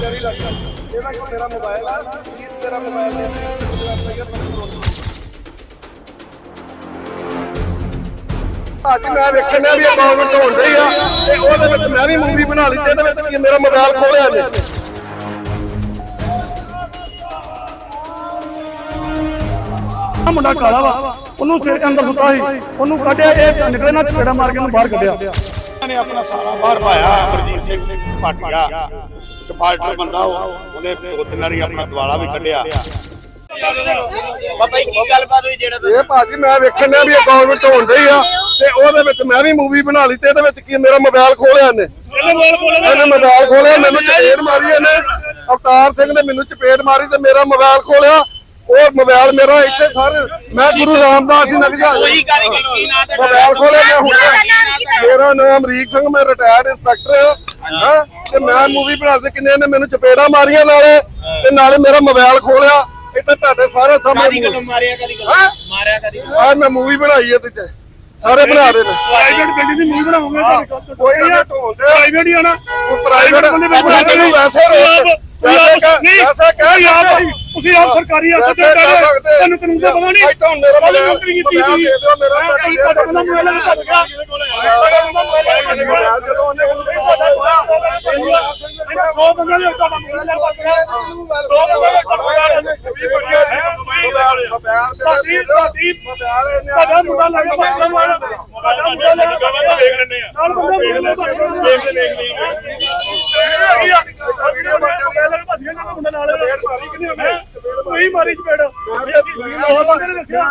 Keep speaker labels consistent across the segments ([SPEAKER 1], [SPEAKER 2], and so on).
[SPEAKER 1] ਡਰ ਹੀ ਲੱਗਦਾ ਇਹਦਾ ਕਿ ਮੇਰਾ ਮੋਬਾਈਲ ਆ? ਕੀ ਤੇਰਾ ਮੋਬਾਈਲ ਦੇ ਅੱਜ ਮੈਂ ਵੇਖਣਾ ਵੀ ਅਕਾਊਂਟ ਢੋਂਦੇ ਹੀ ਆ। ਤੇ ਉਹਦੇ ਵਿੱਚ ਮੈਂ ਵੀ ਮੂਵੀ ਬਣਾ ਲਈ ਤੇ ਇਹਦੇ ਵਿੱਚ ਕੀ ਮੇਰਾ ਮੋਬਾਈਲ ਖੋਲਿਆ ਨੇ
[SPEAKER 2] ਆ ਮੁੰਡਾ ਕਾਲਾ ਵਾ। ਉਹਨੂੰ ਸਿਰ ਦੇ ਅੰਦਰ ਸੁੱਤਾ ਸੀ। ਉਹਨੂੰ ਕੱਢਿਆ ਇਹ ਨਿਕਲੇ ਨਾ ਚਪੇੜਾ ਮਾਰ ਕੇ ਉਹਨੂੰ ਬਾਹਰ ਕੱਢਿਆ।
[SPEAKER 3] ਨੇ ਆਪਣਾ ਸਾਲਾ ਬਾਹਰ ਪਾਇਆ ਅਮਰਜੀਤ ਸਿੰਘ ਪਾਟਿਆ। ਡਿਫਾਲਟਰ ਬੰਦਾ ਉਹ ਉਹਨੇ ਦੋ ਤਿੰਨ ਵਾਰੀ ਆਪਣਾ ਦਿਵਾਲਾ ਵੀ ਕੱਢਿਆ।
[SPEAKER 4] ਬਾਬਾ ਜੀ ਕੀ ਗੱਲਬਾਤ ਹੋਈ ਜਿਹੜਾ
[SPEAKER 1] ਇਹ ਭਾਜੀ ਮੈਂ ਵੇਖਣਾ ਵੀ ਅਕਾਊਂਟ ਢੋਂਦੇ ਹੀ ਆ ਤੇ ਉਹਦੇ ਵਿੱਚ ਮੈਂ ਵੀ ਮੂਵੀ ਬਣਾ ਲਈ ਤੇ ਇਹਦੇ ਵਿੱਚ ਕੀ ਮੇਰਾ ਮੋਬਾਈਲ ਖੋਲਿਆ ਇਹਨੇ। ਇਹਨੇ ਮੋਬਾਈਲ ਖੋਲਿਆ ਮੈਨੂੰ ਚਪੇੜ ਮਾਰੀ ਇਹਨੇ। ਅਵਤਾਰ ਸਿੰਘ ਨੇ ਮੈਨੂੰ ਚਪੇੜ ਮਾਰੀ ਤੇ ਮੇਰਾ ਮੋਬਾਈਲ ਖੋਲਿਆ। ਉਹ ਮੋਬਾਈਲ ਮੇਰਾ ਇੱਥੇ ਸਾਰੇ ਮੈਂ ਗੁਰੂ ਰਾਮਦਾਸ ਜੀ ਨਗਰ ਜਾ
[SPEAKER 4] ਕੋਈ ਕਾਰੀਗਰ ਕੀ ਨਾਂ ਤੇ
[SPEAKER 1] ਮੋਬਾਈਲ ਖੋਲਿਆ ਮੈਂ ਹੁਣ। ਮੇਰਾ ਨਾਮ ਅਮਰੀਕ ਸਿੰਘ ਮੈਂ ਰਿਟਾਇਰਡ ਇੰਸਪੈਕਟਰ ਹਾਂ ਤੇ ਮੈਂ ਮੂਵੀ ਬਣਾ ਤੇ ਕਿੰਨੇ ਨੇ ਮੈਨੂੰ ਚਪੇੜਾਂ ਮਾਰੀਆਂ ਨਾਲੇ ਤੇ ਨਾਲੇ ਮੇਰਾ ਮੋਬਾਈਲ ਖੋਲਿਆ ਇੱਥੇ ਤੁਹਾਡੇ ਸਾਰੇ
[SPEAKER 4] ਕਾਦੀ
[SPEAKER 1] ਸਾਹਮਣੇ
[SPEAKER 4] ਗੱਲੋਂ ਮਾਰਿਆ ਕਾਦੀ? ਮਾਰਿਆ ਕਾਦੀ
[SPEAKER 1] ਆ ਮੈਂ ਮੂਵੀ ਬਣਾਈ ਹੈ ਤੇ ਸਾਰੇ ਬਣਾ ਰਹੇ ਨੇ।
[SPEAKER 2] ਪ੍ਰਾਈਵੇਟ ਬਿਲਡਿੰਗ ਦੀ ਮੂਵੀ ਬਣਾਉਂਗੇ
[SPEAKER 1] ਕੋਈ ਨਾ ਢੋਂਦੇ
[SPEAKER 2] ਪ੍ਰਾਈਵੇਟ ਹੀ ਆ ਨਾ।
[SPEAKER 1] ਪ੍ਰਾਈਵੇਟ ਬੰਦੇ ਵੈਸੇ ਰੋਕ ਵੈਸੇ ਕਹਿ
[SPEAKER 2] ਆਪ ਤੁਸੀਂ ਆਪ ਸਰਕਾਰੀ ਅਫਸਰ ਤੇ ਕਹਿ ਰਹੇ। ਤੁਹਾਨੂੰ ਕਾਨੂੰਨ ਦਾ ਪਤਾ ਨਹੀਂ
[SPEAKER 1] ਇੱਥੋਂ ਮੇਰਾ ਮੋਬਾਈਲ
[SPEAKER 2] ਨੌਕਰੀ ਕੀਤੀ
[SPEAKER 1] ਦੇ ਦਿਓ ਮੇਰਾ
[SPEAKER 2] ਮੈਂ ਕੋਈ ਤੁਹਾਡਾ ਬੰਦਾ ਮੋਬਾਈਲ ਨਹੀਂ ਭੱਜ ਗਿਆ
[SPEAKER 1] ਜਦੋਂ ਉਹਨੇ
[SPEAKER 2] ਇਹਨਾਂ 100 ਬੰਦੇ ਨੇ ਤੁਹਾਡਾ ਮੋਬਾਈਲ ਲੈ ਭੱਜ ਗਿਆ 100 ਬੰਦੇ ਮੋਬਾਈਲ ਲੈ
[SPEAKER 1] ਵੀ ਬੜੀਆ
[SPEAKER 2] ਤੁਹਾਡੀ ਤੁਹਾਡੀ ਤੁਹਾਡਾ ਮੁੰਡਾ ਲੱਗ ਗਿਆ ਮੋਬਾਈਲ ਤੁਹਾਡਾ ਮੁੰਡਾ ਲੱਗ ਗਿਆ ਦੇਖ ਲੈਣੇ ਆ ਨਾਲ ਬੰਦਾ ਦੇਖ ਲੈ ਦੇਖ ਕੋਈ ਮਾਰੀ ਚਪੇੜ 100 ਬੰਦੇ ਨੇ ਰੱਖਿਆ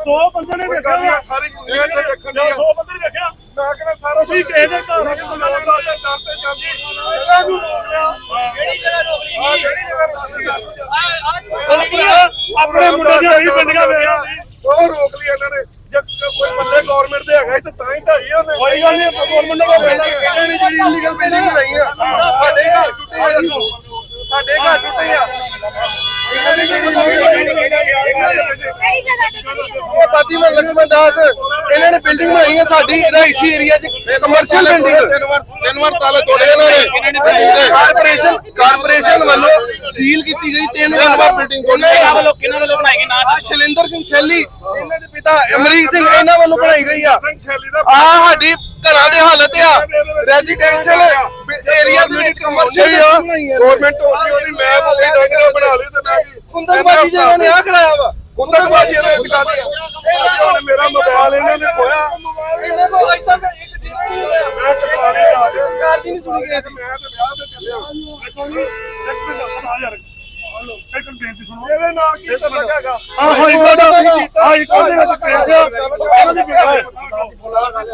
[SPEAKER 2] 100 ਬੰਦੇ ਨੇ ਰੱਖਿਆ
[SPEAKER 1] ਸਾਰੀ ਦੁਨੀਆ ਤੇ ਦੇਖਣ
[SPEAKER 2] 100 ਬੰਦੇ ਨੇ ਰੱਖਿਆ
[SPEAKER 1] ਮੈਂ ਕਹਿੰਦਾ ਸਾਰਾ
[SPEAKER 2] ਤੁਸੀਂ ਕਿਸੇ ਦੇ ਘਰ ਆ ਕੇ ਬੰਦਾ ਲੈ ਲਓ।
[SPEAKER 1] ਡਰਦੇ ਜਾਂਦੀ ਇਹਨਾਂ ਨੂੰ ਰੋਕ ਲਿਆ
[SPEAKER 4] ਕਿਹੜੀ ਜਗ੍ਹਾ ਰੋਕ ਲਈ
[SPEAKER 1] ਆ ਕਿਹੜੀ ਜਗ੍ਹਾ ਰੋਕ ਲਿਆ
[SPEAKER 2] ਆਪਣੇ ਮੁੰਡੇ ਦੀਆਂ ਵੀ ਪਿੰਡੀਆਂ ਵੇਖਿਆ
[SPEAKER 1] ਉਹ ਰੋਕ ਲਈ ਇਹਨਾਂ ਨੇ ਜੇ ਕੋਈ ਬੱਲੇ ਗਵਰਨਮੈਂਟ ਦੇ ਹੈਗਾ ਇਸ ਤਾਂ ਹੀ ਢਾਈ ਉਹਨੇ
[SPEAKER 2] ਕੋਈ ਗੱਲ ਨਹੀਂ ਗਵਰਨਮੈਂਟ ਨੇ ਕੋਈ
[SPEAKER 1] ਬਿਲਡਿੰਗ ਨਹੀਂ ਜਿਹੜੀ ਇਲੀਗਲ ਬਿਲਡਿੰਗ ਬਣਾਈ ਆ ਸਾਡੇ ਘਰ ਟੁੱਟੇ ਆ ਸਾਡੇ ਘਰ ਟੁੱਟੇ ਆ ਉਹ ਬਾਦੀ ਮੈਂ ਲక్ష్ਮਣ ਦਾਸ ਇਹਨਾਂ ਨੇ ਬਿਲਡਿੰਗ ਬਣਾਈ ਹੈ ਸਾਡੀ ਰਾਈਸ਼ੀ ਏਰੀਆ 'ਚ ਕਮਰਸ਼ੀਅਲ ਬਿਲਡਿੰਗ ਤਿੰਨ ਵਾਰ ਤਿੰਨ ਵਾਰ ਤਾਲੇ ਤੋੜੇ ਇਹਨਾਂ ਨੇ ਕਾਰਪੋਰੇਸ਼ਨ ਵਾਰ ਬਿਲਡਿੰਗ ਤੋੜੀ
[SPEAKER 4] ਕਿਹਨਾਂ ਵੱਲੋਂ ਕਿਹਨਾਂ ਵੱਲੋਂ ਬਣਾਈ ਗਈ ਨਾਂ
[SPEAKER 1] ਸ਼ੈਲਿੰਦਰ ਸਿੰਘ ਸ਼ੈਲੀ। ਇਹਨਾਂ ਦੇ ਪਿਤਾ ਅਮਰੀਕ ਸਿੰਘ ਇਹਨਾਂ ਵੱਲੋਂ ਬਣਾਈ ਗਈ ਆ। ਆ ਸਾਡੀ ਘਰਾਂ ਦੇ ਹਾਲਤ ਆ। ਰੈਜ਼ੀਡੈਂਸ਼ੀਅਲ ਏਰੀਆ ਦੇ ਵਿੱਚ ਕਮਰਸ਼ੀਅਲ ਆ। ਗਵਰਨਮੈਂਟ ਹੋਦੀ ਉਹਦੀ ਮੈਂ ਬੋਲੀ ਡੰਗਰਾ ਬਣਾ ਲਈ ਤੇ ਮੈਂ ਕੁੰਦਨਬਾਜੀ ਜਿਹਨਾਂ ਨੇ ਆ ਕਰਾਇਆ ਵਾ। ਕੁੰਦਨਬਾਜੀ ਇਹਨੇ ਟਿਕਾਣੀ ਆ ਉਹਨੇ ਮੇਰਾ ਮੋਬਾਈਲ ਇਹਨਾਂ ਨੇ ਖੋਇਆ। ਇਹਨਾਂ ਕੋਲ ਅਜੇ ਤੱਕ ਇੱਕ ਦਿਨ ਨਹੀਂ ਹੋਇਆ ਮੈਂ ਟਿਕਾਣੇ ਆ ਗਿਆ ਸਰਕਾਰ ਦੀ ਨਹੀਂ ਸੁਣੀ ਗਈ ਮੈਂ ਤੇ ਵਿਆਹ ਤੇ ਚੱਲਿਆ।
[SPEAKER 2] ਇੱਕ ਮਿੰਟ ਆ ਯਾਰ ਇੱਕ ਬੇਨਤੀ ਸੁਣੋ।
[SPEAKER 1] ਇਹਦੇ ਨਾਲ ਕੀ ਤਾਂ ਲੱਗਾਗਾ
[SPEAKER 2] ਆ। ਹਾਈ ਕੋਰਟ ਹਾਈ ਕੋਰਟ ਦੇ ਵਿੱਚ ਕੇਸ ਆ। ਉਹਨਾਂ ਦੀ ਬਿਲਡਿੰਗ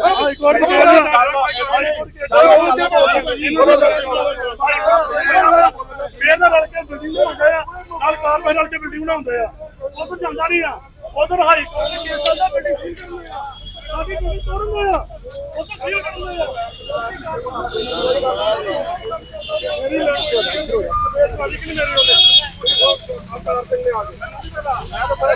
[SPEAKER 2] ਹਾਈ ਕੋਰਟ ਦੀ ਆ। ਫੇਰ ਨਾਲ ਕੇ ਬਿਲਡਿੰਗ ਬਣਾਉਂਦੇ ਆ। ਨਾਲ ਕਾਰਪੋਰੇਸ਼ਨ ਰਲ ਕੇ ਬਿਲਡਿੰਗ ਬਣਾਉਂਦੇ ਆ। ਉਧਰ ਜਾਂਦਾ ਨਹੀਂ ਆ। ਉਧਰ ਹਾਈ ਕੋਰਟ ਦੇ ਕੇਸ ਚੱਲਦਾ ਬਿਲਡਿੰਗ ਸੀਲ ਕਰਨੀ ਆ। ਸਾਡੀ ਬਿਲਡਿੰਗ ਤੋੜਨ ਆ ਉਧਰ ਸੀਲ ਕਰਨੀ ਆ। Nada para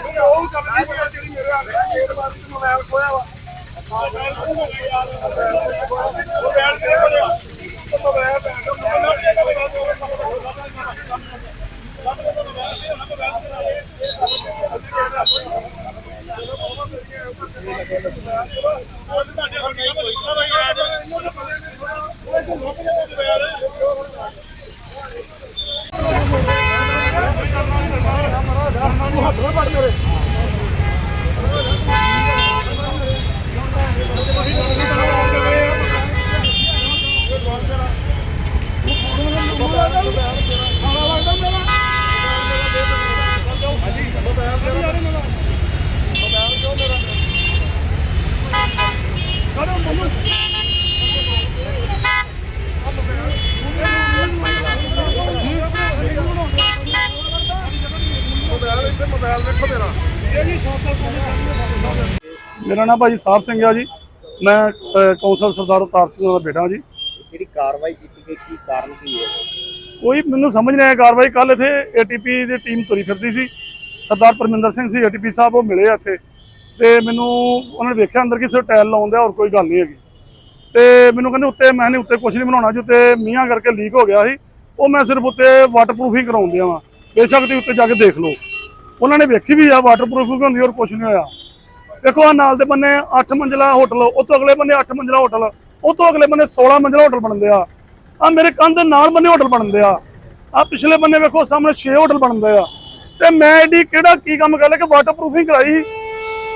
[SPEAKER 2] ਮੇਰਾ ਨਾਮ ਭਾਜੀ ਸਾਹਿਬ ਸਿੰਘ ਆ ਜੀ। ਮੈਂ ਕੌਂਸਲ ਸਰਦਾਰ ਅਵਤਾਰ ਸਿੰਘ ਦਾ ਬੇਟਾ ਜੀ।
[SPEAKER 4] ਜਿਹੜੀ ਕਾਰਵਾਈ ਕੀਤੀ ਗਈ ਕੀ ਕਾਰਨ ਕੀ ਹੈ?
[SPEAKER 2] ਕੋਈ ਮੈਨੂੰ ਸਮਝ ਨਹੀਂ ਆਇਆ ਕਾਰਵਾਈ। ਕੱਲ ਇੱਥੇ ਏਟੀਪੀ ਦੀ ਟੀਮ ਤੁਰੀ ਫਿਰਦੀ ਸੀ। ਸਰਦਾਰ ਪਰਮਿੰਦਰ ਸਿੰਘ ਸੀ ਏਟੀਪੀ ਸਾਹਿਬ ਉਹ ਮਿਲੇ ਇੱਥੇ। ਤੇ ਮੈਨੂੰ ਉਹਨਾਂ ਨੇ ਵੇਖਿਆ ਅੰਦਰ ਕਿਸੇ ਟਾਇਲ ਲਾਉਂਦੇ ਹੋਰ ਕੋਈ ਗੱਲ ਨਹੀਂ ਹੈਗੀ। ਤੇ ਮੈਨੂੰ ਕਹਿੰਦੇ ਉੱਤੇ, ਮੈਂ ਨਹੀਂ, ਉੱਤੇ ਕੁਝ ਨਹੀਂ ਬਣਾਉਣਾ ਜੀ, ਉੱਤੇ ਮੀਂਹਾਂ ਕਰਕੇ ਲੀਕ ਹੋ ਗਿਆ ਸੀ। ਉਹ ਮੈਂ ਸਿਰਫ ਉੱਤੇ ਵਾਟਰਪ੍ਰੂਫਿੰਗ ਕਰਾਉਂਦੇ ਆ ਵਾਂ। ਬੇਸ਼ੱਕ ਤੁਸੀਂ ਉੱਤੇ ਜਾ ਕੇ ਦੇਖ ਲਓ। ਉਹਨਾਂ ਨੇ ਵੇਖੀ ਵੀ ਆ ਵਾਟਰਪ੍ਰੂਫਿੰਗ ਹੁੰਦੀ ਔਰ ਕੁਝ ਨਹੀਂ ਹੋਇਆ। ਦੇਖੋ ਆ ਨਾਲ ਦੇ ਬੰਨੇ 8 ਮੰਜ਼ਲਾ ਹੋਟਲ, ਉਹ ਤੋਂ ਅਗਲੇ ਬੰਨੇ 8 ਮੰਜ਼ਲਾ ਹੋਟਲ, ਉਹ ਤੋਂ ਅਗਲੇ ਬੰਨੇ 16 ਮੰਜ਼ਲਾ ਹੋਟਲ ਬਣਦੇ ਆ। ਆ ਮੇਰੇ ਕੰਧ ਦੇ ਨਾਲ ਬੰਨੇ ਹੋਟਲ ਬਣਦੇ ਆ। ਆ ਪਿਛਲੇ ਬੰਨੇ ਵੇਖੋ, ਸਾਹਮਣੇ 6 ਹੋਟਲ ਬਣਦੇ ਆ। ਤੇ ਮੈਂ ਇਹਦੀ ਕਿਹੜਾ ਕੀ ਕੰਮ ਕਰ ਲਿਆ ਕਿ ਵਾਟਰਪ੍ਰੂਫਿੰਗ ਕਰਾਈ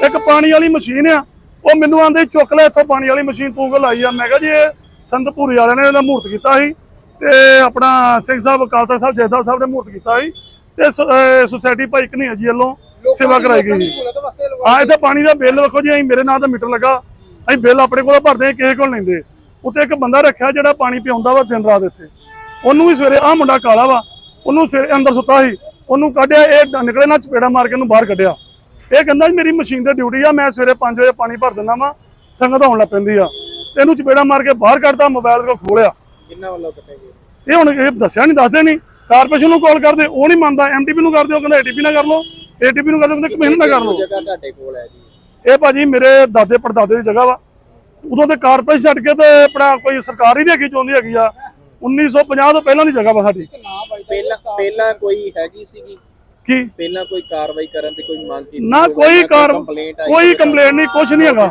[SPEAKER 2] ਇੱਕ ਪਾਣੀ ਵਾਲੀ ਮਸ਼ੀਨ ਆ। ਉਹ ਮੈਨੂੰ ਆਂਦੇ ਚੁੱਕ ਲੈ ਇੱਥੋਂ ਪਾਣੀ ਵਾਲੀ ਮਸ਼ੀਨ ਤੂੰ ਕਿ ਲਾਈ ਆ? ਮੈਂ ਕਿਹਾ ਜੀ ਇਹ ਸੰਤ ਭੂਰੀ ਵਾਲਿਆਂ ਨੇ ਇਹਦਾ ਮੂਰਤ ਕੀਤਾ ਸੀ ਤੇ ਆਪਣਾ ਸਿੰਘ ਸਾਹਿਬ ਅਕਾਲ ਤਖਤ ਸਾਹਿਬ ਜੈਦਾ ਸਾਹਿਬ ਨੇ ਮੂਰਤ ਕੀਤਾ ਸੀ ਤੇ ਸੁਸਾਇਟੀ ਭਾਈ ਕਨਈਆ ਜੀ ਵੱਲੋਂ ਸੇਵਾ ਕਰਾਈ ਗਈ ਆ ਇੱਥੇ ਪਾਣੀ ਦਾ ਬਿੱਲ ਵੇਖੋ ਜੀ ਅਸੀਂ ਮੇਰੇ ਨਾਂ ਦਾ ਮੀਟਰ ਲੱਗਾ। ਅਸੀਂ ਬਿੱਲ ਆਪਣੇ ਕੋਲ ਭਰਦੇ ਹਾਂ ਕਿਸੇ ਕੋਲ ਲੈਂਦੇ ਉੱਤੇ ਇੱਕ ਬੰਦਾ ਰੱਖਿਆ ਜਿਹੜਾ ਪਾਣੀ ਪਿਆਉਂਦਾ ਵਾ ਦਿਨ ਰਾਤ ਇੱਥੇ। ਉਹਨੂੰ ਵੀ ਸਵੇਰੇ ਆ ਮੁੰਡਾ ਕਾਲਾ ਵਾ ਉਹਨੂੰ ਸਵੇਰੇ ਅੰਦਰ ਸੁੱਤਾ ਸੀ। ਉਹਨੂੰ ਕੱਢਿਆ ਇਹ ਨਿਕਲੇ ਨਾ ਚਪੇੜਾ ਮਾਰ ਕੇ ਉਹਨੂੰ ਬਾਹਰ ਕੱਢਿਆ। ਇਹ ਕਹਿੰਦਾ ਮੇਰੀ ਮਸ਼ੀਨ ਤੇ ਡਿਊਟੀ ਆ ਮੈਂ ਸਵੇਰੇ 5 ਵਜੇ ਪਾਣੀ ਭਰ ਦਿੰਦਾ ਵਾਂ ਸੰਗਤ ਆਉਣ ਲੱਗ ਪੈਂਦੀ ਆ। ਇਹਨੂੰ ਚਪੇੜਾ ਮਾਰ ਕੇ ਬਾਹਰ ਕੱਢਦਾ ਮੋਬਾਈਲ ਕੋ ਖੋਲਿਆ।
[SPEAKER 4] ਕਿੰਨਾ ਵੱਲੋਂ ਕੱਟੇ ਗਏ
[SPEAKER 2] ਇਹ ਹੁਣ ਇਹ ਦੱਸਿਆ ਨਹੀਂ ਦੱਸਦੇ ਨਹੀਂ ਕਾਰਪੋਰੇਸ਼ਨ ਨੂੰ ਕਾਲ ਕਰਦੇ ਉਹ ਨਹੀਂ ਮੰਨਦਾ ਐਮਟੀਪੀ ਨੂੰ ਕਰਦੇ ਉਹ ਕਹਿੰਦਾ ਏਟੀਪੀ ਨਾਲ ਕਰ ਲਓ। ਏਟੀਪੀ ਨੂੰ ਕਰਦੇ ਕਹਿੰਦੇ ਕਮਿਸ਼ਨ ਨਾਲ ਕਰ ਲਓ।
[SPEAKER 4] ਜਗ੍ਹਾ ਤੁਹਾਡੇ ਕੋਲ ਹੈ ਜੀ।
[SPEAKER 2] ਇਹ ਭਾਜੀ ਮੇਰੇ ਦਾਦੇ ਪੜਦਾਦੇ ਦੀ ਜਗ੍ਹਾ ਵਾ। ਉਦੋਂ ਤੇ ਕਾਰਪੋਰੇਸ਼ਨ ਛੱਡ ਕੇ ਤੇ ਆਪਣਾ ਕੋਈ ਸਰਕਾਰ ਹੀ ਨਹੀਂ ਹੈਗੀ ਚਾਹੁੰਦੀ ਹੈਗੀ ਆ। 1950 ਤੋਂ ਪਹਿਲਾਂ ਦੀ ਜਗ੍ਹਾ ਵਾ ਸਾਡੀ।
[SPEAKER 4] ਪਹਿਲਾਂ ਪਹਿਲਾਂ ਕੋਈ ਹੈਗੀ ਸੀਗੀ?
[SPEAKER 2] ਕੀ
[SPEAKER 4] ਪਹਿਲਾਂ ਕੋਈ ਕਾਰਵਾਈ ਕਰਨ ਦੀ ਕੋਈ ਮੰਗ ਕੀਤੀ
[SPEAKER 2] ਨਾ ਕੋਈ
[SPEAKER 4] ਜਾਂ
[SPEAKER 2] ਕਾਰ ਕੋਈ ਕੰਪਲੇਂਟ ਨਹੀਂ ਕੁਝ ਨਹੀਂ ਹੈਗਾ।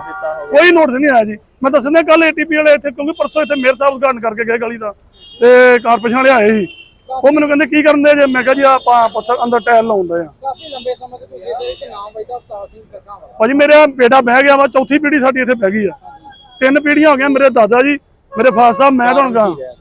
[SPEAKER 2] ਕੋਈ ਨੋਟਿਸ ਨਹੀਂ ਆਇਆ ਜੀ। ਮੈਂ ਦੱਸਣਾ ਕੱਲ ਏਟੀਪੀ ਵਾਲੇ ਇੱਥੇ ਕਿਉਂਕਿ ਪਰਸੋਂ ਇੱਥੇ ਮੇਰ ਸਾਹਿਬ ਉਦਘਾਟਨ ਕਰਕੇ ਗਏ ਗਲੀ ਦਾ ਤੇ ਕਾਰਪੋਰੇਸ਼ਨ ਵਾਲੇ ਆਏ ਸੀ। ਉਹ ਮੈਨੂੰ ਕਹਿੰਦੇ ਕੀ ਕਰਨ ਦੇ ਜੇ? ਮੈਂ ਕਿਹਾ ਜੀ ਆਪਾਂ ਪੱਥਰ ਅੰਦਰ ਟਾਇਲ ਲਾਉਂਦੇ ਆ
[SPEAKER 5] ਕਾਫੀ ਲੰਬੇ ਸਮੇਂ ਤੋਂ ਤੁਸੀਂ ਵਿੱਚ ਨਾਮ ਵਜਦਾ ਅਵਤਾਰ ਸਿੰਘ ਕਰਨਾ ਵਾ
[SPEAKER 2] ਭਾਜੀ ਮੇਰਾ ਬੇਟਾ ਬਹਿ ਗਿਆ ਵਾ ਚੌਥੀ ਪੀੜ੍ਹੀ ਸਾਡੀ ਇੱਥੇ ਬਹਿ ਗਈ ਆ। ਤਿੰਨ ਪੀੜ੍ਹੀਆਂ ਹੋ ਗਈਆਂ ਮੇਰੇ ਦਾਦਾ ਜੀ ਮੇਰੇ ਫਾਦਰ ਸਾਹਿਬ ਮੈਂ ਤੁਹਾਨੂੰ ਕਹਾਂ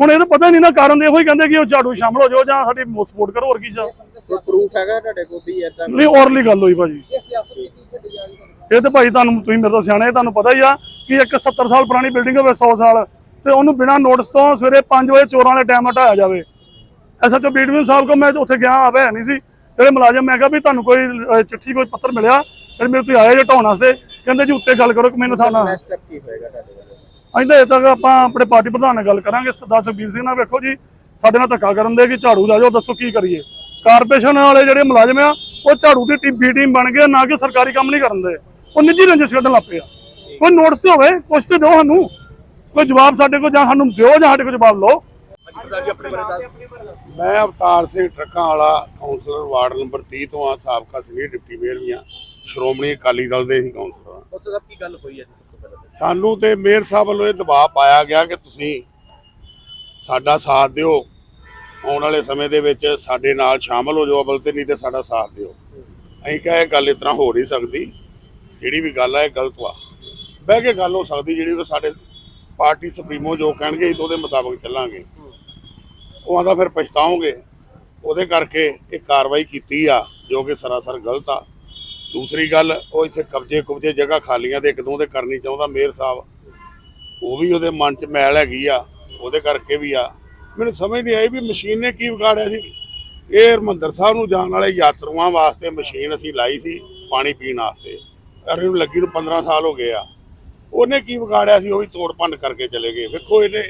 [SPEAKER 2] ਹੁਣ ਇਹਨੂੰ ਪਤਾ ਨਹੀਂ ਨਾ ਕਾਰਨ ਦੇ ਇਹੋ ਹੀ ਕਹਿੰਦੇ ਕਿ ਉਹ ਝਾੜੂ ਸ਼ਾਮਲ ਹੋ ਜਾਓ ਜਾਂ ਸਾਡੀ ਸਪੋਰਟ ਕਰੋ ਹੋਰ ਕੀ ਚਾ
[SPEAKER 4] ਕੋਈ ਪ੍ਰੂਫ ਹੈਗਾ ਤੁਹਾਡੇ ਕੋਲ ਵੀ ਏਦਾਂ
[SPEAKER 2] ਨਹੀਂ ਔਰਲੀ ਗੱਲ ਹੋਈ ਭਾਜੀ।
[SPEAKER 5] ਇਹ ਸਿਆਸਤ ਕੀਤੀ ਖੇਡੀ ਜਾ ਰਹੀ ਹੈ
[SPEAKER 2] ਇਹ ਤੇ ਭਾਈ ਤੁਹਾਨੂੰ ਤੁਸੀਂ ਮੇਰੇ ਤੋਂ ਸਿਆਣੇ ਤੁਹਾਨੂੰ ਪਤਾ ਹੀ ਆ ਕਿ ਇੱਕ 70 ਸਾਲ ਪੁਰਾਣੀ ਬਿਲਡਿੰਗ ਹੋਵੇ 100 ਸਾਲ ਤੇ ਉਹਨੂੰ ਬਿਨਾਂ ਨੋਟਿਸ ਤੋਂ ਸਵੇਰੇ 5 ਵਜੇ ਚੋਰਾਂ ਵਾਲੇ ਟਾਈਮ ਹਟਾਇਆ ਜਾਵੇ। ਐਸਐਚਓ ਬੀਟਵੀਨ ਸਾਹਿਬ ਕੋ ਮੈਂ ਉੱਥੇ ਗਿਆ ਆਵੇ ਨਹੀਂ ਸੀ। ਜਿਹੜੇ ਮੁਲਾਜ਼ਮ ਮੈਂ ਕਿਹਾ ਵੀ ਤੁਹਾਨੂੰ ਕੋਈ ਚਿੱਠੀ ਕੋਈ ਪੱਤਰ ਮਿਲਿਆ? ਜਿਹੜੇ ਮੇਰੇ ਤੋਂ ਆਏ ਜੇ ਢਾਉਣ ਵਾਸਤੇ। ਕਹਿੰਦੇ ਜੀ ਉੱਤੇ ਗੱਲ ਕਰੋ ਕਿ ਮੈਨੂੰ ਥਾਣਾ
[SPEAKER 4] ਨੈਕਸਟ ਸਟੈਪ ਕੀ ਹੋਏਗਾ ਤੁਹਾਡੇ
[SPEAKER 2] ਅਸੀਂ ਤਾਂ ਇਹ ਤੱਕ ਆਪਾਂ ਆਪਣੇ ਪਾਰਟੀ ਪ੍ਰਧਾਨ ਨਾਲ ਗੱਲ ਕਰਾਂਗੇ ਸਰਦਾਰ ਸੁਖਬੀਰ ਸਿੰਘ ਨਾਲ ਵੇਖੋ ਜੀ ਸਾਡੇ ਨਾਲ ਧੱਕਾ ਕਰਨ ਦੇ ਕਿ ਝਾੜੂ ਲੈ ਜਾਓ ਦੱਸੋ ਕੀ ਕਰੀਏ। ਕਾਰਪੋਰੇਸ਼ਨ ਵਾਲੇ ਜਿਹੜੇ ਮੁਲਾਜ਼ਮ ਆ ਉਹ ਝਾੜੂ ਦੀ ਟੀਮ ਬੀ ਟੀਮ ਬਣ ਗਏ ਨਾ ਕਿ ਸਰਕਾਰੀ ਕੰਮ ਨਹੀਂ ਕਰਨ ਦੇ। ਉਹ ਨਿੱਜੀ ਰੰਜਿਸ਼ ਕੱਢਣ ਲੱਗ ਪਏ ਆ। ਕੋਈ ਨੋਟਿਸ ਤੇ ਹੋਵੇ ਕੁਛ ਤੇ ਦਿਓ ਸਾਨੂੰ। ਕੋਈ ਜਵਾਬ ਸਾਡੇ ਕੋਲ ਜਾਂ ਸਾਨੂੰ ਦਿਓ ਜਾਂ ਸਾਡੇ ਕੋਲ ਜਵਾਬ ਲਓ।
[SPEAKER 3] ਮੈਂ ਅਵਤਾਰ ਸਿੰਘ ਟਰੱਕਾਂ ਵਾਲਾ ਕਾਉਂਸਲਰ ਵਾਰਡ ਨੰਬਰ 30 ਤੋਂ ਆ ਸਾਬਕਾ ਸੀਨੀਅਰ ਡਿਪਟੀ ਮੇਅਰ ਵੀ ਆ। ਸ਼੍ਰੋਮਣੀ ਅਕਾਲੀ ਦਲ ਦੇ ਹੀ ਕਾਉਂਸਲਰ ਆ।
[SPEAKER 4] ਉਸ ਸਭ ਕੀ ਗੱਲ ਹੋਈ ਹੈ
[SPEAKER 3] ਸਾਨੂੰ ਤੇ ਮੇਅਰ ਸਾਹਿਬ ਵੱਲੋਂ ਇਹ ਦਬਾਅ ਪਾਇਆ ਗਿਆ ਕਿ ਤੁਸੀਂ ਸਾਡਾ ਸਾਥ ਦਿਓ। ਆਉਣ ਵਾਲੇ ਸਮੇਂ ਦੇ ਵਿੱਚ ਸਾਡੇ ਨਾਲ ਸ਼ਾਮਲ ਹੋ ਜਾਓ ਅਵਲ ਤੇ, ਨਹੀਂ ਤੇ ਸਾਡਾ ਸਾਥ ਦਿਓ। ਅਸੀਂ ਕਿਹਾ ਇਹ ਗੱਲ ਇਸ ਤਰ੍ਹਾਂ ਹੋ ਨਹੀਂ ਸਕਦੀ। ਜਿਹੜੀ ਵੀ ਗੱਲ ਆ, ਇਹ ਗਲਤ ਵਾ। ਬਹਿ ਕੇ ਗੱਲ ਹੋ ਸਕਦੀ ਜਿਹੜੀ ਸਾਡੇ ਪਾਰਟੀ ਸੁਪਰੀਮੋ ਜੋ ਕਹਿਣਗੇ, ਅਸੀਂ ਤਾਂ ਉਹਦੇ ਮੁਤਾਬਕ ਚੱਲਾਂਗੇ। ਉਹ ਆਂਦਾ ਫਿਰ ਪਛਤਾਓਗੇ। ਉਹਦੇ ਕਰਕੇ ਇਹ ਕਾਰਵਾਈ ਕੀਤੀ ਆ, ਜੋ ਕਿ ਸਰਾਸਰ ਗਲਤ ਆ। ਦੂਸਰੀ ਗੱਲ, ਉਹ ਇੱਥੇ ਕਬਜ਼ੇ ਕੁਬਜ਼ੇ ਜਗ੍ਹਾ ਖਾਲੀਆਂ ਤੇ ਇੱਕ ਦੋ ਦੇ ਕਰਨੀ ਚਾਹੁੰਦਾ ਮੇਅਰ ਸਾਹਿਬ। ਉਹ ਵੀ ਉਹਦੇ ਮਨ 'ਚ ਮੈਲ ਹੈਗੀ ਆ, ਉਹਦੇ ਕਰਕੇ ਵੀ ਆ। ਮੈਨੂੰ ਸਮਝ ਨਹੀਂ ਆਈ ਵੀ ਮਸ਼ੀਨ ਨੇ ਕੀ ਵਿਗਾੜਿਆ ਸੀ। ਇਹ ਹਰਮੰਦਰ ਸਾਹਿਬ ਨੂੰ ਜਾਣ ਵਾਲੇ ਯਾਤਰੂਆਂ ਵਾਸਤੇ ਮਸ਼ੀਨ ਅਸੀਂ ਲਾਈ ਸੀ ਪਾਣੀ ਪੀਣ ਵਾਸਤੇ। ਪਰ ਇਹਨੂੰ ਲੱਗੀ ਨੂੰ 15 ਸਾਲ ਹੋ ਗਏ ਆ। ਉਹਨੇ ਕੀ ਵਿਗਾੜਿਆ ਸੀ, ਉਹ ਵੀ ਤੋੜ ਭੰਨ ਕਰਕੇ ਚਲੇ ਗਏ। ਵੇਖੋ ਇਹਨੇ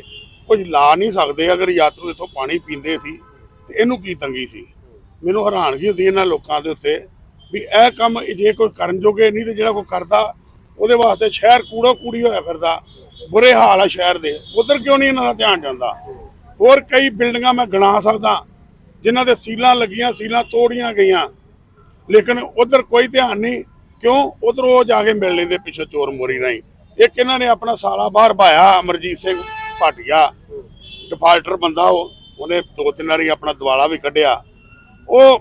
[SPEAKER 3] ਕੁਝ ਲਾ ਨਹੀਂ ਸਕਦੇ, ਅਗਰ ਯਾਤਰੂ ਇੱਥੋਂ ਪਾਣੀ ਪੀਂਦੇ ਸੀ, ਤੇ ਇਹਨੂੰ ਕੀ ਤੰਗੀ ਸੀ? ਮੈਨੂੰ ਹੈਰਾਨਗੀ ਹੁੰਦੀ ਇਹਨਾਂ ਲੋਕਾਂ ਦੇ ਉੱਤੇ। ਵੀ ਇਹ ਕੰਮ ਜੇ ਕੋਈ ਕਰਨ ਜੋਗੇ ਨਹੀਂ ਤੇ ਜਿਹੜਾ ਕੋਈ ਕਰਦਾ, ਉਹਦੇ ਵਾਸਤੇ ਸ਼ਹਿਰ ਕੂੜੋ ਕੂੜੀ ਹੋਇਆ ਫਿਰਦਾ, ਬੁਰੇ ਹਾਲ ਆ ਸ਼ਹਿਰ ਦੇ। ਉਧਰ ਕਿਉਂ ਨਹੀਂ ਇਹਨਾਂ ਦਾ ਧਿਆਨ ਜਾਂਦਾ? ਹੋਰ ਕਈ ਬਿਲਡਿੰਗਾਂ ਮੈਂ ਗਿਣਾ ਸਕਦਾ, ਜਿਨ੍ਹਾਂ ਦੇ ਸੀਲਾਂ ਲੱਗੀਆਂ, ਸੀਲਾਂ ਤੋੜੀਆਂ ਗਈਆਂ। ਲੇਕਿਨ ਉਧਰ ਕੋਈ ਧਿਆਨ ਨਹੀਂ, ਕਿਉਂ? ਉਧਰ ਉਹ ਜਾ ਕੇ ਮਿਲ ਲੈਂਦੇ ਪਿੱਛੇ ਚੋਰ ਮੋਰੀ ਰਾਹੀਂ। ਇੱਕ ਇਹਨਾਂ ਨੇ ਆਪਣਾ ਸਾਲਾ ਬਾਹਰ ਭਾਇਆ ਅਮਰਜੀਤ ਸਿੰਘ ਭਾਟੀਆ। ਡਿਫਾਲਟਰ ਬੰਦਾ ਉਹ, ਉਹਨੇ ਦੋ ਤਿੰਨ ਵਾਰੀ ਆਪਣਾ ਦਿਵਾਲਾ ਵੀ ਕੱਢਿਆ। ਉਹ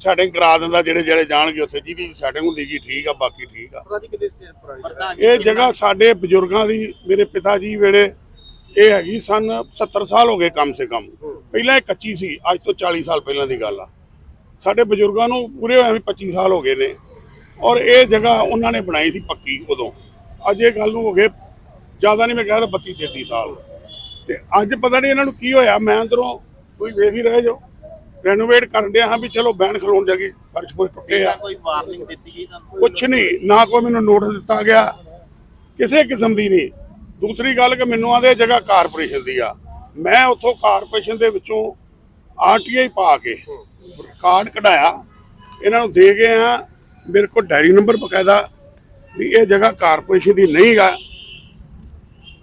[SPEAKER 3] ਸੈਟਿੰਗ ਕਰਾ ਦਿੰਦਾ ਜਿਹੜੇ ਜਿਹੜੇ ਜਾਣਗੇ ਉੱਥੇ ਜਿਹਦੀ ਸੈਟਿੰਗ ਹੁੰਦੀ ਕੀ ਠੀਕ ਆ ਬਾਕੀ ਠੀਕ ਆ।
[SPEAKER 4] ਪਤਾ ਜੀ ਕਿੰਨੇ ਸਟੇਜ ਪੁਰਾਣੀ
[SPEAKER 3] ਇਹ ਜਗ੍ਹਾ ਸਾਡੇ ਬਜ਼ੁਰਗਾਂ ਦੀ ਮੇਰੇ ਪਿਤਾ ਜੀ ਵੇਲੇ ਇਹ ਹੈਗੀ ਸਨ 70 ਸਾਲ ਹੋ ਗਏ ਕਮ ਸੇ ਕਮ। ਪਹਿਲਾਂ ਇਹ ਕੱਚੀ ਸੀ ਅੱਜ ਤੋਂ 40 ਸਾਲ ਪਹਿਲਾਂ ਦੀ ਗੱਲ ਆ। ਸਾਡੇ ਬਜ਼ੁਰਗਾਂ ਨੂੰ ਪੂਰੇ ਹੋਏ ਵੀ 25 ਸਾਲ ਹੋ ਗਏ ਨੇ। ਔਰ ਇਹ ਜਗ੍ਹਾ ਉਹਨਾਂ ਨੇ ਬਣਾਈ ਸੀ ਪੱਕੀ ਉਦੋਂ। ਅੱਜ ਇਹ ਗੱਲ ਨੂੰ ਹੋ ਗਏ ਜ਼ਿਆਦਾ ਨਹੀਂ ਮੈਂ ਕਹਿੰਦਾ 32 33 ਸਾਲ। ਤੇ ਅੱਜ ਪਤਾ ਨਹੀਂ ਇਹਨਾਂ ਨੂੰ ਕੀ ਹੋਇਆ ਮੈਂ ਅੰਦਰੋਂ ਕੋਈ ਵੇਖ ਹੀ ਰਹੇ ਜੋ। ਰੈਨੋਵੇਟ ਕਰਨ ਡਿਆ ਹਾਂ ਵੀ ਚਲੋ ਬੈਨ ਖਲੋਣ ਜਗੀ ਫਰਸ਼ ਫੁਰਸ਼ ਟੁੱਟੇ ਆ।
[SPEAKER 4] ਕੋਈ ਵਾਰਨਿੰਗ ਦਿੱਤੀ ਗਈ ਤੁਹਾਨੂੰ?
[SPEAKER 3] ਕੁਛ ਨਹੀਂ ਨਾ ਕੋਈ ਮੈਨੂੰ ਨੋਟਿਸ ਦਿੱਤਾ ਗਿਆ। ਕਿਸੇ ਕਿਸਮ ਦੀ ਨਹੀਂ। ਦੂਸਰੀ ਗੱਲ ਕਿ ਮੈਨੂੰ ਆਦੇ ਜਗ੍ਹਾ ਕਾਰਪੋਰੇਸ਼ਨ ਦੀ ਆ। ਮੈਂ ਉੱਥੋਂ ਕਾਰਪੋਰੇਸ਼ਨ ਦੇ ਵਿੱਚੋਂ ਆਰਟੀਆਈ ਪਾ ਕੇ ਰਿਕਾਰਡ ਕਢਾਇਆ। ਇਹਨਾਂ ਨੂੰ ਦੇ ਗਏ ਆ ਮੇਰੇ ਕੋਲ ਡਾਇਰੀ ਨੰਬਰ ਬਕਾਇਦਾ ਵੀ ਇਹ ਜਗ੍ਹਾ ਕਾਰਪੋਰੇਸ਼ਨ ਦੀ ਨਹੀਂ ਗਾ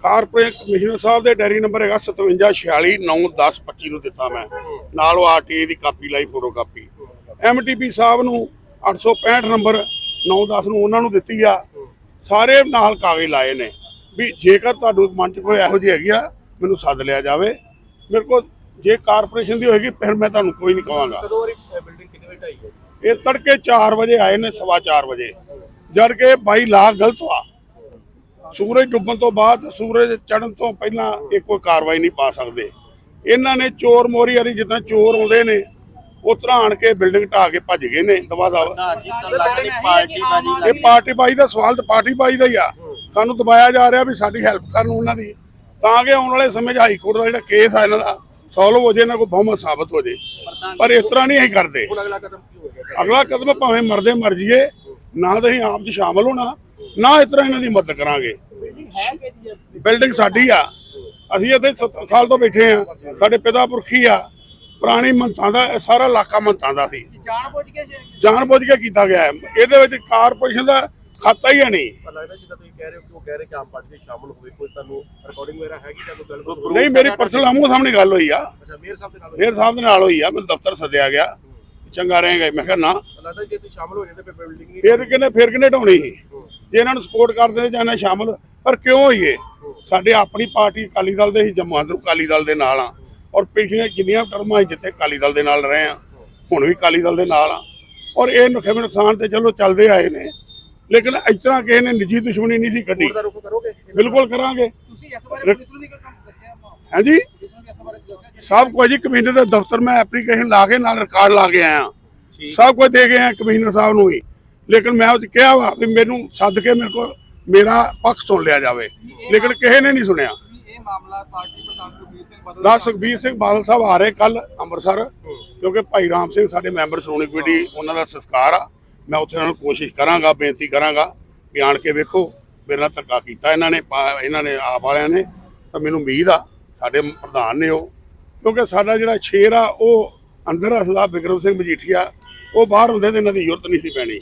[SPEAKER 3] ਕਾਰਪੋਰੇਟ ਕਮਿਸ਼ਨਰ ਸਾਹਿਬ ਦੇ ਡਾਇਰੀ ਨੰਬਰ ਹੈਗਾ 57469105 ਨੂੰ ਦਿੱਤਾ ਮੈਂ। ਨਾਲ ਉਹ ਆਰਟੀਏ ਦੀ ਕਾਪੀ ਲਾਈ ਫੋਟੋ ਕਾਪੀ ਐਮਟੀਪੀ ਸਾਹਿਬ ਨੂੰ 865 ਨੰਬਰ 910 ਨੂੰ ਉਹਨਾਂ ਨੂੰ ਦਿੱਤੀ ਆ। ਸਾਰੇ ਨਾਲ ਕਾਗਜ਼ ਲਾਏ ਨੇ। ਵੀ ਜੇਕਰ ਤੁਹਾਨੂੰ ਮਨ ਚ ਕੋਈ ਇਹੋ ਜਿਹੀ ਹੈਗੀ ਆ ਮੈਨੂੰ ਸੱਦ ਲਿਆ ਜਾਵੇ। ਮੇਰੇ ਕੋਲ ਜੇ ਕਾਰਪੋਰੇਸ਼ਨ ਦੀ ਹੋਏਗੀ ਫਿਰ ਮੈਂ ਤੁਹਾਨੂੰ ਕੋਈ ਨਹੀਂ ਕਹਾਂਗਾ।
[SPEAKER 4] ਕਦੋਂ ਵਾਰੀ ਬਿਲਡਿੰਗ ਕਿੰਨੇ ਵਜੇ ਢਾਈ ਹੈ
[SPEAKER 3] ਇਹ ਤੜਕੇ 4 ਵਜੇ ਆਏ ਨੇ ਸਵਾ 4 ਵਜੇ। ਜਦ ਕਿ ਬਾਈ ਲਾ ਗਲਤ ਵਾ। ਸੂਰਜ ਡੁੱਬਣ ਤੋਂ ਬਾਅਦ ਸੂਰਜ ਚੜ੍ਹਨ ਤੋਂ ਪਹਿਲਾਂ ਇਹ ਕੋਈ ਕਾਰਵਾਈ ਨਹੀਂ ਪਾ ਸਕਦੇ। ਇਹਨਾਂ ਨੇ ਚੋਰ ਮੋਰੀ ਵਾਲੀ ਜਿੱਦਾਂ ਚੋਰ ਆਉਂਦੇ ਨੇ, ਉਹ ਤਰ੍ਹਾਂ ਕੇ ਬਿਲਡਿੰਗ ਢਾਹ ਕੇ ਭੱਜ ਗਏ ਨੇ ਦਵਾ ਦਵਾ ਇਹ ਪਾਰਟੀ ਬਾਈ ਦਾ ਸਵਾਲ ਤਾਂ ਪਾਰਟੀ ਬਾਈ ਦਾ ਹੀ ਆ। ਸਾਨੂੰ ਦਬਾਇਆ ਜਾ ਰਿਹਾ ਵੀ ਸਾਡੀ ਹੈਲਪ ਕਰਨ ਉਹਨਾਂ ਦੀ। ਤਾਂ ਕਿ ਆਉਣ ਵਾਲੇ ਸਮੇਂ 'ਚ ਹਾਈ ਕੋਰਟ ਦਾ ਜਿਹੜਾ ਕੇਸ ਆ ਇਹਨਾਂ ਦਾ ਸੋਲਵ ਹੋ ਜੇ, ਇਹਨਾਂ ਕੋਈ ਬਹੁਮਤ ਸਾਬਤ ਹੋ ਜੇ। ਪਰ ਇਸ ਤਰ੍ਹਾਂ ਨਹੀਂ ਅਸੀਂ ਕਰਦੇ।
[SPEAKER 4] ਅਗਲਾ ਕਦਮ
[SPEAKER 3] ਭਾਵੇਂ ਮਰਦੇ ਮਰ ਜੀਏ ਨਾ ਤਾਂ ਅਸੀਂ ਆਪ 'ਚ ਸ਼ਾਮਲ ਹੋਣਾ, ਨਾ ਇਸ ਤਰ੍ਹਾਂ ਇਹਨਾਂ ਦੀ ਮਦਦ ਕਰਾਂਗੇ। ਬਿਲਡਿੰਗ ਸਾਡੀ ਆ। ਅਸੀਂ ਇੱਥੇ 70 ਸਾਲ ਤੋਂ ਬੈਠੇ ਆ ਸਾਡੇ ਪਿਤਾ ਪੁਰਖੀ ਆ। ਪੁਰਾਣੀ ਮੰਤਾਂ ਦਾ ਇਹ ਸਾਰਾ ਇਲਾਕਾ ਮੰਤਾਂ ਦਾ ਸੀ।
[SPEAKER 5] ਜਾਣ ਬੁੱਝ ਕੇ
[SPEAKER 3] ਕੇ ਕੀਤਾ ਗਿਆ ਹੈ। ਇਹਦੇ ਵਿੱਚ ਕਾਰਪੋਰੇਸ਼ਨ ਦਾ ਖਾਤਾ ਹੀ ਹੈ ਨਹੀਂ।
[SPEAKER 4] ਪਰ ਲੱਗਦਾ ਜਿੱਦਾਂ ਤੁਸੀਂ ਕਹਿ ਰਹੇ ਹੋ ਕਿ ਉਹ ਕਹਿ ਰਹੇ ਕਿ ਆਮ ਪਾਰਟੀ 'ਚ ਸ਼ਾਮਲ ਹੋਵੇ। ਕੋਈ ਤੁਹਾਨੂੰ ਰਿਕਾਰਡਿੰਗ ਵਗੈਰਾ ਹੈਗੀ ਜਾਂ ਕੋਈ ਗੱਲ
[SPEAKER 3] ਨਹੀਂ ਮੇਰੀ ਪਰਸਨਲ ਆਮੋ ਸਾਹਮਣੇ ਗੱਲ ਹੋਈ ਆ।
[SPEAKER 4] ਅੱਛਾ ਮੇਅਰ ਸਾਹਿਬ ਦੇ ਨਾਲ
[SPEAKER 3] ਮੇਰ ਸਾਹਿਬ ਦੇ ਨਾਲ ਹੋਈ ਆ। ਮੈਨੂੰ ਦਫ਼ਤਰ ਸੱਦਿਆ ਗਿਆ। ਚੰਗਾ ਰਹੇਗਾ ਮੈਂ ਕਿਹਾ ਨਾ।
[SPEAKER 4] ਲੱਗਦਾ ਜੇ ਤੁਸੀਂ ਸ਼ਾਮਲ ਹੋ ਜਾਂਦੇ ਫਿਰ ਬਿਲਡਿੰਗ ਨਹੀਂ
[SPEAKER 3] ਫਿਰ ਕਿਨੇ ਫਿਰ ਕਿਨੇ ਢਾਉਣੀ ਸੀ? ਜੇ ਇਹਨਾਂ ਨੂੰ ਸਪੋਰਟ ਕਰਦੇ ਜਾਂ ਇਹਨਾਂ ਸ਼ਾਮਲ ਪਰ ਕਿਉਂ ਹੋਈਏ? ਸਾਡੇ ਆਪਣੀ ਪਾਰਟੀ ਅਕਾਲੀ ਦਲ ਦੇ ਹੀ ਜੰਮੂ ਅੰਦਰ ਅਕਾਲੀ ਦਲ ਦੇ ਨਾਲ ਆ। ਔਰ ਪਿਛਲੀਆਂ ਜਿੰਨੀਆਂ ਟਰਮਾਂ ਜਿੱਥੇ ਅਕਾਲੀ ਦਲ ਦੇ ਨਾਲ ਰਹੇ ਆ ਹੁਣ ਵੀ ਅਕਾਲੀ ਦਲ ਦੇ ਨਾਲ ਆ। ਔਰ ਇਹ ਨੁਕਸੇ ਨੁਕਸਾਨ ਤੇ ਚਲੋ ਚੱਲਦੇ ਆਏ ਨੇ। ਲੇਕਿਨ ਇਸ ਤਰ੍ਹਾਂ ਕਿਸੇ ਨੇ ਨਿੱਜੀ ਦੁਸ਼ਮਣੀ ਨਹੀਂ ਸੀ ਕੱਢੀ। ਬਿਲਕੁਲ ਕਰਾਂਗੇ।
[SPEAKER 5] ਤੁਸੀਂ ਇਸ ਬਾਰੇ ਪੁਲਿਸ ਨੂੰ ਕੰਮ ਦੱਸਿਆ
[SPEAKER 3] ਹਾਂਜੀ? ਸਭ ਕੁਝ ਜੀ ਕਮਿਸ਼ਨਰ ਦੇ ਦਫ਼ਤਰ ਮੈਂ ਐਪਲੀਕੇਸ਼ਨ ਲਾ ਕੇ ਨਾਲ ਰਿਕਾਰਡ ਲਾ ਕੇ ਆਇਆ। ਸਭ ਕੁਝ ਦੇ ਗਏ ਆ ਕਮਿਸ਼ਨਰ ਸਾਹਿਬ ਨੂੰ ਹੀ ਲੇਕਿਨ ਮੈਂ ਉਹ 'ਚ ਕਿਹਾ ਵਾ ਵੀ ਮੈਨੂੰ ਸੱਦ ਕੇ ਮੇਰੇ ਕੋਲ ਮੇਰਾ ਪੱਖ ਸੁਣ ਲਿਆ ਜਾਵੇ। ਲੇਕਿਨ ਕਿਸੇ ਨੇ ਨਹੀਂ ਸੁਣਿਆ।
[SPEAKER 5] ਵੀ ਇਹ ਮਾਮਲਾ ਪਾਰਟੀ ਪ੍ਰਧਾਨ ਸੁਖਬੀਰ ਸਿੰਘ ਬਾਦਲ
[SPEAKER 3] ਦਾ ਸੁਖਬੀਰ ਸਿੰਘ ਬਾਦਲ ਸਾਹਿਬ ਆ ਰਹੇ ਕੱਲ ਅੰਮ੍ਰਿਤਸਰ, ਕਿਉਂਕਿ ਭਾਈ ਰਾਮ ਸਿੰਘ ਸਾਡੇ ਮੈਂਬਰ ਸ਼੍ਰੋਮਣੀ ਕਮੇਟੀ ਉਹਨਾਂ ਦਾ ਸੰਸਕਾਰ ਆ। ਮੈਂ ਉੱਥੇ ਉਹਨਾਂ ਨੂੰ ਕੋਸ਼ਿਸ਼ ਕਰਾਂਗਾ, ਬੇਨਤੀ ਕਰਾਂਗਾ ਵੀ ਆਣ ਕੇ ਵੇਖੋ, ਮੇਰੇ ਨਾਲ ਧੱਕਾ ਕੀਤਾ ਇਹਨਾਂ ਨੇ ਇਹਨਾਂ ਨੇ, ਆਪ ਵਾਲਿਆਂ ਨੇ। ਤਾਂ ਮੈਨੂੰ ਉਮੀਦ ਆ, ਸਾਡੇ ਪ੍ਰਧਾਨ ਨੇ ਉਹ। ਕਿਉਂਕਿ ਸਾਡਾ ਜਿਹੜਾ ਸ਼ੇਰ ਆ, ਉਹ ਅੰਦਰ ਅਸਲਾ ਬਿਕਰਮ ਸਿੰਘ ਮਜੀਠੀਆ, ਉਹ ਬਾਹਰ ਹੁੰਦੇ ਤੇ ਇਹਨਾਂ ਦੀ ਜ਼ਰੂਰਤ ਨਹੀਂ ਸੀ ਪੈਣੀ।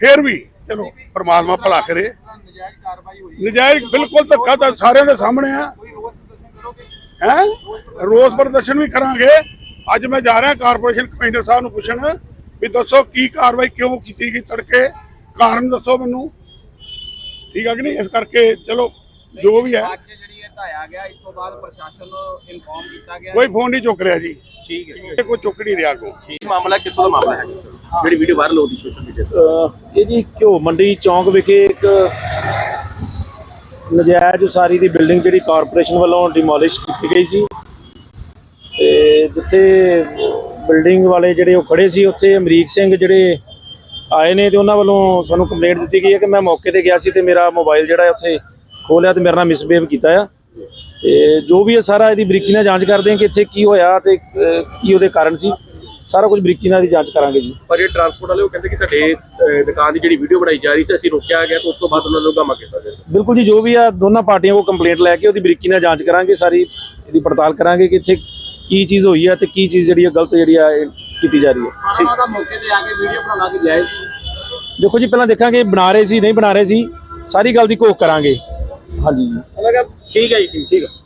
[SPEAKER 3] ਫਿਰ ਵੀ, ਚਲੋ, ਪਰਮਾਤਮਾ ਭਲਾ ਕਰੇ।
[SPEAKER 5] ਨਜਾਇਜ਼ ਕਾਰਵਾਈ ਹੋਈ
[SPEAKER 3] ਨਜਾਇਜ਼ ਬਿਲਕੁਲ ਧੱਕਾ ਤਾਂ ਸਾਰਿਆਂ ਦੇ ਸਾਹਮਣੇ ਆ। ਹੈ? ਰੋਸ ਪ੍ਰਦਰਸ਼ਨ ਵੀ ਕਰਾਂਗੇ। ਅੱਜ ਮੈਂ ਜਾ ਰਿਹਾ ਕਾਰਪੋਰੇਸ਼ਨ ਕਮਿਸ਼ਨਰ ਸਾਹਿਬ ਨੂੰ ਪੁੱਛਣ ਵੀ ਦੱਸੋ ਕੀ ਕਾਰਵਾਈ ਕਿਉਂ ਕੀਤੀ ਗਈ ਤੜਕੇ? ਕਾਰਨ ਦੱਸੋ ਮੈਨੂੰ। ਠੀਕ ਹੈ ਕਿ ਨਹੀਂ? ਇਸ ਕਰਕੇ ਚਲੋ ਜੋ ਵੀ ਹੈ।
[SPEAKER 5] ਅੱਜ ਜਿਹੜੀ ਇਹ ਢਾਇਆ ਗਿਆ ਇਸ ਤੋਂ ਬਾਅਦ ਪ੍ਰਸ਼ਾਸਨ ਨੂੰ ਇਨਫੋਰਮ ਕੀਤਾ ਗਿਆ।
[SPEAKER 3] ਕੋਈ ਫੋਨ ਨਹੀਂ ਚੁੱਕ ਰਿਹਾ ਜੀ।
[SPEAKER 4] ਠੀਕ ਹੈ।
[SPEAKER 3] ਕੋਈ ਚੁੱਕ ਨਹੀਂ ਰਿਹਾ ਕੋ
[SPEAKER 4] ਇਹ ਮਾਮਲਾ ਕਿੱਥੋਂ ਦਾ ਮਾਮਲਾ ਹੈ ਜਿਹੜੀ ਵੀਡੀਓ ਵਾਇਰਲ ਹੋ ਰਹੀ ਸੋਸ਼ਲ ਮੀਡੀਆ
[SPEAKER 6] ਅਹ ਇਹ ਜੀ ਘਿਓ ਮੰਡੀ ਚੌਂਕ ਵਿਖੇ ਇੱਕ ਨਜਾਇਜ਼ ਉਸਾਰੀ ਦੀ ਬਿਲਡਿੰਗ ਜਿਹੜੀ ਕਾਰਪੋਰੇਸ਼ਨ ਵੱਲੋਂ ਡਿਮੋਲਿਸ਼ ਕੀਤੀ ਗਈ ਸੀ। ਤੇ ਜਿੱਥੇ ਬਿਲਡਿੰਗ ਵਾਲੇ ਜਿਹੜੇ ਉਹ ਖੜੇ ਸੀ, ਉੱਥੇ ਅਮਰੀਕ ਸਿੰਘ ਜਿਹੜੇ ਆਏ ਨੇ ਤੇ ਉਹਨਾਂ ਵੱਲੋਂ ਸਾਨੂੰ ਕੰਪਲੇਂਟ ਦਿੱਤੀ ਗਈ ਹੈ ਕਿ ਮੈਂ ਮੌਕੇ ਤੇ ਗਿਆ ਸੀ ਤੇ ਮੇਰਾ ਮੋਬਾਈਲ ਜਿਹੜਾ ਉੱਥੇ ਖੋਲਿਆ ਤੇ ਮੇਰੇ ਨਾਲ ਮਿਸਬਿਹੇਵ ਕੀਤਾ ਆ। ਤੇ ਜੋ ਵੀ ਇਹ ਸਾਰਾ ਇਹਦੀ ਬਰੀਕੀ ਨਾਲ ਜਾਂਚ ਕਰਦੇ ਹਾਂ ਕਿ ਇੱਥੇ ਕੀ ਹੋਇਆ ਤੇ ਕੀ ਉਹਦੇ ਕਾਰਨ ਸੀ। ਸਾਰਾ ਕੁਝ ਬਰੀਕੀ ਨਾਲ ਦੀ ਜਾਂਚ ਕਰਾਂਗੇ ਜੀ।
[SPEAKER 4] ਪਰ ਇਹ ਟਰਾਂਸਪੋਰਟ ਵਾਲੇ ਉਹ ਕਹਿੰਦੇ ਕਿ ਸਾਡੇ ਅਹ, ਦੁਕਾਨ ਦੀ ਜਿਹੜੀ ਵੀਡੀਓ ਬਣਾਈ ਜਾ ਰਹੀ ਸੀ ਅਸੀਂ ਰੋਕਿਆ ਗਿਆ ਤੇ ਉਸ ਤੋਂ ਬਾਅਦ ਉਹਨਾਂ ਨੂੰ ਗਾਮਾ ਕੀਤਾ ਗਿਆ।
[SPEAKER 6] ਬਿਲਕੁਲ ਜੀ ਜੋ ਵੀ ਆ ਦੋਨਾਂ ਪਾਰਟੀਆਂ ਕੋ ਕੰਪਲੇਂਟ ਲੈ ਕੇ ਉਹਦੀ ਬਰੀਕੀ ਨਾਲ ਜਾਂਚ ਕਰਾਂਗੇ ਸਾਰੀ ਇਹਦੀ ਪੜਤਾਲ ਕਰਾਂਗੇ ਕਿ ਇੱਥੇ ਕੀ ਚੀਜ਼ ਹੋਈ ਹੈ ਤੇ ਕੀ ਚੀਜ਼ ਜਿਹੜੀ ਹੈ ਗਲਤ ਜਿਹੜੀ ਆ ਇਹ ਕੀਤੀ ਜਾ ਰਹੀ ਹੈ
[SPEAKER 5] ਉਹਨਾਂ ਦਾ ਮੌਕੇ ਤੇ ਆ ਕੇ ਵੀਡੀਓ ਬਣਾਉਣਾ ਸੀ ਜਾਇਜ਼ ਸੀ।
[SPEAKER 6] ਦੇਖੋ ਜੀ ਪਹਿਲਾਂ ਦੇਖਾਂਗੇ ਬਣਾ ਰਹੇ ਸੀ ਨਹੀਂ ਬਣਾ ਰਹੇ ਸੀ ਸਾਰੀ ਗੱਲ ਦੀ ਘੋਖ ਕਰਾਂਗੇ। ਹਾਂਜੀ ਜੀ।
[SPEAKER 4] ਠੀਕ ਹੈ ਜੀ ਠੀਕ ਹੈ।